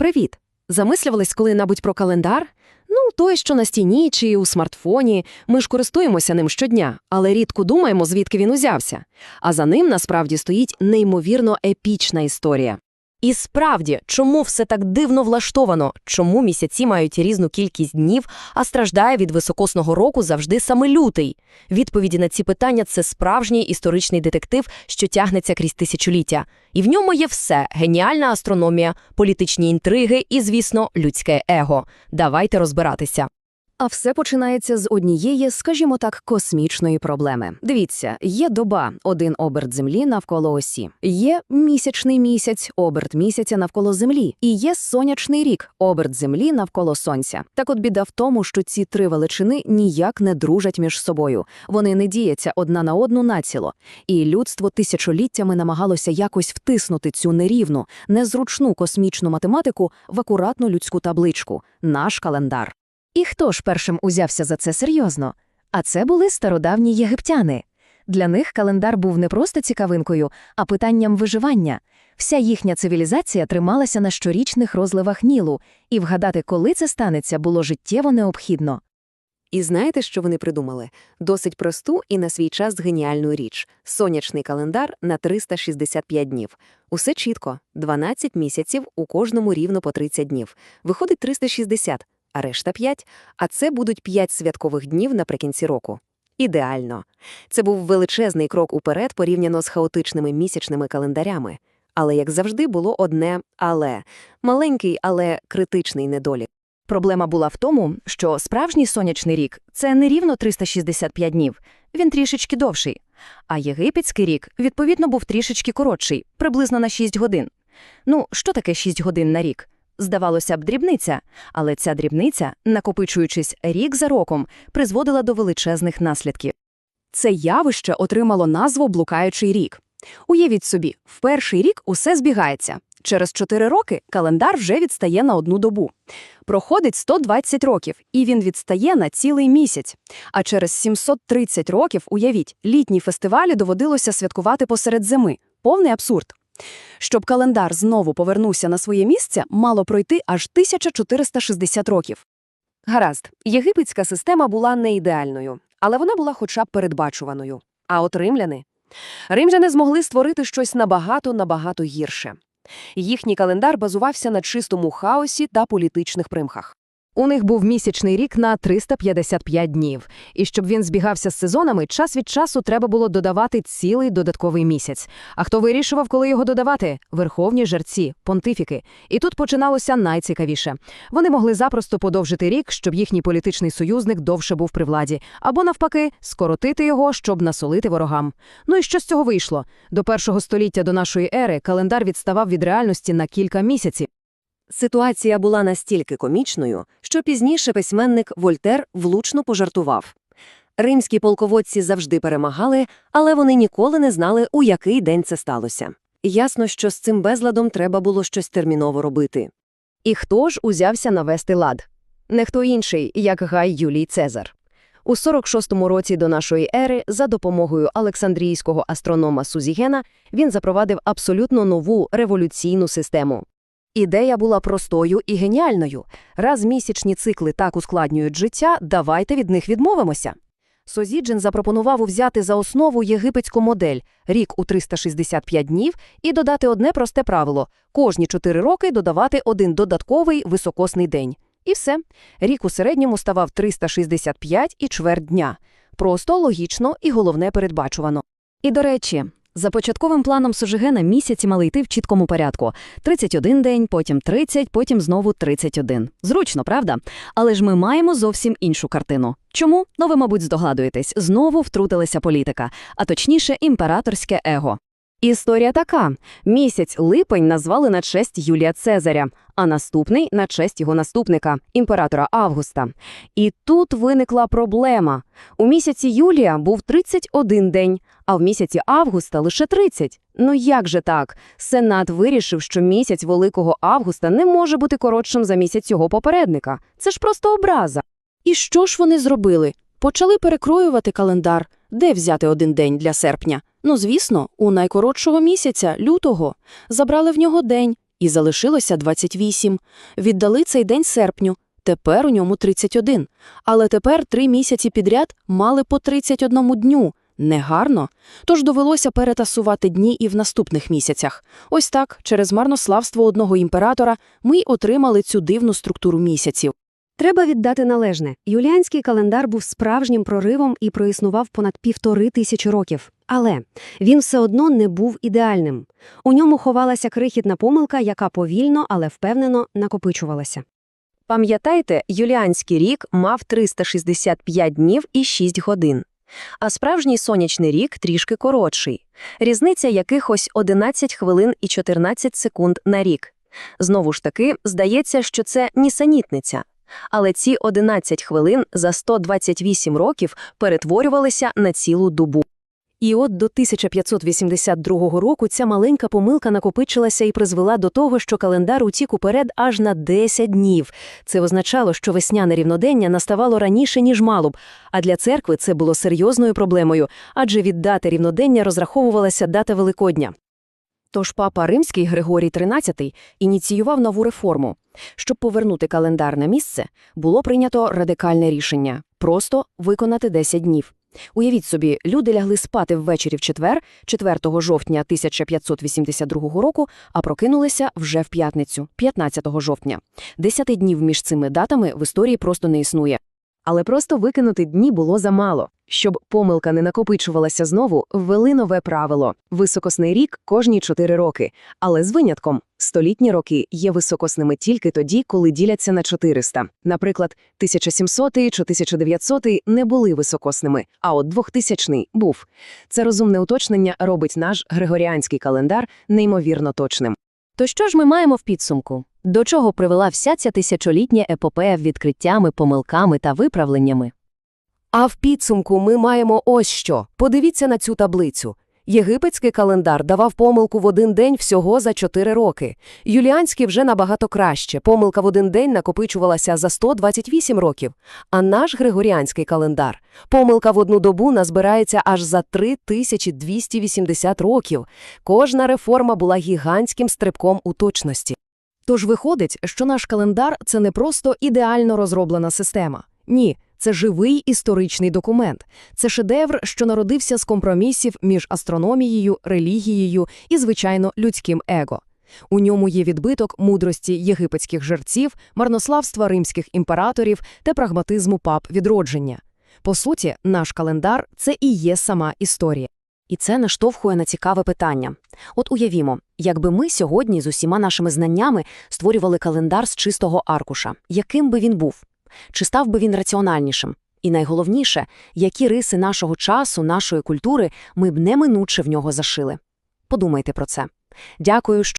Привіт! Замислювались коли-небудь про календар? Ну, той, що на стіні чи у смартфоні. Ми ж користуємося ним щодня, але рідко думаємо, звідки він узявся. А за ним насправді стоїть неймовірно епічна історія. І справді, чому все так дивно влаштовано? Чому місяці мають різну кількість днів, а страждає від високосного року завжди саме лютий? Відповіді на ці питання це справжній історичний детектив, що тягнеться крізь тисячоліття. І в ньому є все: геніальна астрономія, політичні інтриги і, звісно, людське его. Давайте розбиратися. А все починається з однієї, скажімо так, космічної проблеми. Дивіться, є доба, один оберт землі навколо осі, є місячний місяць, оберт місяця навколо землі, і є сонячний рік, оберт землі навколо сонця. Так от біда в тому, що ці три величини ніяк не дружать між собою. Вони не діяться одна на одну націло. І людство тисячоліттями намагалося якось втиснути цю нерівну, незручну космічну математику в акуратну людську табличку наш календар. І хто ж першим узявся за це серйозно? А це були стародавні єгиптяни. Для них календар був не просто цікавинкою, а питанням виживання. Вся їхня цивілізація трималася на щорічних розливах Нілу, і вгадати, коли це станеться, було життєво необхідно. І знаєте, що вони придумали? Досить просту і на свій час геніальну річ – сонячний календар на 365 днів. Усе чітко – 12 місяців, у кожному рівно по 30 днів. Виходить 360, а решта 5, а це будуть 5 святкових днів наприкінці року. Ідеально. Це був величезний крок уперед порівняно з хаотичними місячними календарями. Але, як завжди, було одне але маленький, але критичний недолік. Проблема була в тому, що справжній сонячний рік це не рівно 365 днів, він трішечки довший. А єгипетський рік, відповідно, був трішечки коротший, приблизно на 6 годин. Ну, що таке 6 годин на рік? Здавалося б, дрібниця, але ця дрібниця, накопичуючись рік за роком, призводила до величезних наслідків. Це явище отримало назву блукаючий рік. Уявіть собі, в перший рік усе збігається. Через 4 роки календар вже відстає на одну добу. Проходить 120 років, і він відстає на цілий місяць. А через 730 років, уявіть, літні фестивалі доводилося святкувати посеред зими. Повний абсурд. Щоб календар знову повернувся на своє місце, мало пройти аж 1460 років. Гаразд, єгипетська система була не ідеальною, але вона була хоча б передбачуваною. А от римляни? Римляни змогли створити щось набагато-набагато гірше. Їхній календар базувався на чистому хаосі та політичних примхах. У них був місячний рік на 355 днів, і щоб він збігався з сезонами, час від часу треба було додавати цілий додатковий місяць. А хто вирішував, коли його додавати? Верховні жерці, понтифіки. І тут починалося найцікавіше. Вони могли запросто подовжити рік, щоб їхній політичний союзник довше був при владі, або навпаки, скоротити його, щоб насолити ворогам. Ну і що з цього вийшло? До першого століття до нашої ери календар відставав від реальності на кілька місяців. Ситуація була настільки комічною, що пізніше письменник Вольтер влучно пожартував. Римські полководці завжди перемагали, але вони ніколи не знали, у який день це сталося. Ясно, що з цим безладом треба було щось терміново робити. І хто ж узявся навести лад? Не хто інший, як Гай Юлій Цезар. У 46-му році до нашої ери, за допомогою Олександрійського астронома Сузігена, він запровадив абсолютно нову революційну систему. Ідея була простою і геніальною. Раз місячні цикли так ускладнюють життя, давайте від них відмовимося. Созіджен запропонував взяти за основу єгипетську модель рік у 365 днів і додати одне просте правило кожні 4 роки додавати один додатковий високосний день. І все. Рік у середньому ставав 365 і чверть дня. Просто логічно і головне передбачувано. І до речі, за початковим планом Сужигена місяці мали йти в чіткому порядку: 31 день, потім 30, потім знову 31. Зручно, правда? Але ж ми маємо зовсім іншу картину. Чому? Ну ви, мабуть, здогадуєтесь, знову втрутилася політика, а точніше, імператорське его. Історія така: місяць липень назвали на честь Юлія Цезаря, а наступний на честь його наступника, імператора Августа. І тут виникла проблема. У місяці Юлія був 31 день, а в місяці Августа лише 30. Ну як же так? Сенат вирішив, що місяць Великого Августа не може бути коротшим за місяць його попередника. Це ж просто образа. І що ж вони зробили? Почали перекроювати календар, де взяти один день для серпня. Ну, звісно, у найкоротшого місяця, лютого, забрали в нього день І залишилося 28. Віддали цей день серпню. Тепер у ньому 31. Але тепер три місяці підряд мали по 31 дню. Негарно. Тож довелося перетасувати дні і в наступних місяцях. Ось так, через марнославство одного імператора, ми й отримали цю дивну структуру місяців. Треба віддати належне. Юліанський календар був справжнім проривом і проіснував понад півтори тисячі років. Але він все одно не був ідеальним. У ньому ховалася крихітна помилка, яка повільно, але впевнено накопичувалася. Пам'ятайте, юліанський рік мав 365 днів і 6 годин. А справжній сонячний рік трішки коротший. Різниця якихось 11 хвилин і 14 секунд на рік. Знову ж таки, здається, що це нісенітниця. Але ці 11 хвилин за 128 років перетворювалися на цілу добу. І от до 1582 року ця маленька помилка накопичилася і призвела до того, що календар утік уперед аж на 10 днів. Це означало, що весняне рівнодення наставало раніше, ніж мало б, а для церкви це було серйозною проблемою, адже від дати рівнодення розраховувалася дата Великодня. Тож папа Римський Григорій XIII ініціював нову реформу. Щоб повернути календар на місце, було прийнято радикальне рішення – просто виконати 10 днів. Уявіть собі, люди лягли спати ввечері в четвер, 4 жовтня 1582 року, а прокинулися вже в п'ятницю, 15 жовтня. Десяти днів між цими датами в історії просто не існує. Але просто викинути дні було замало. Щоб помилка не накопичувалася знову, ввели нове правило – високосний рік кожні 4 роки. Але з винятком – столітні роки є високосними тільки тоді, коли діляться на 400. Наприклад, 1700 чи 1900 не були високосними, а от 2000 був. Це розумне уточнення робить наш григоріанський календар неймовірно точним. То що ж ми маємо в підсумку? До чого привела вся ця тисячолітня епопея відкриттями, помилками та виправленнями? А в підсумку ми маємо ось що. Подивіться на цю таблицю. Єгипетський календар давав помилку в один день всього за 4 роки. Юліанський вже набагато краще. Помилка в один день накопичувалася за 128 років. А наш григоріанський календар – помилка в одну добу назбирається аж за 3280 років. Кожна реформа була гігантським стрибком у точності. Тож виходить, що наш календар – це не просто ідеально розроблена система. Ні, це живий історичний документ. Це шедевр, що народився з компромісів між астрономією, релігією і, звичайно, людським его. У ньому є відбиток мудрості єгипетських жерців, марнославства римських імператорів та прагматизму пап відродження. По суті, наш календар – це і є сама історія. І це наштовхує на цікаве питання. От уявімо, якби ми сьогодні з усіма нашими знаннями створювали календар з чистого аркуша, яким би він був? Чи став би він раціональнішим? І найголовніше, які риси нашого часу, нашої культури ми б неминуче в нього зашили? Подумайте про це. Дякую, що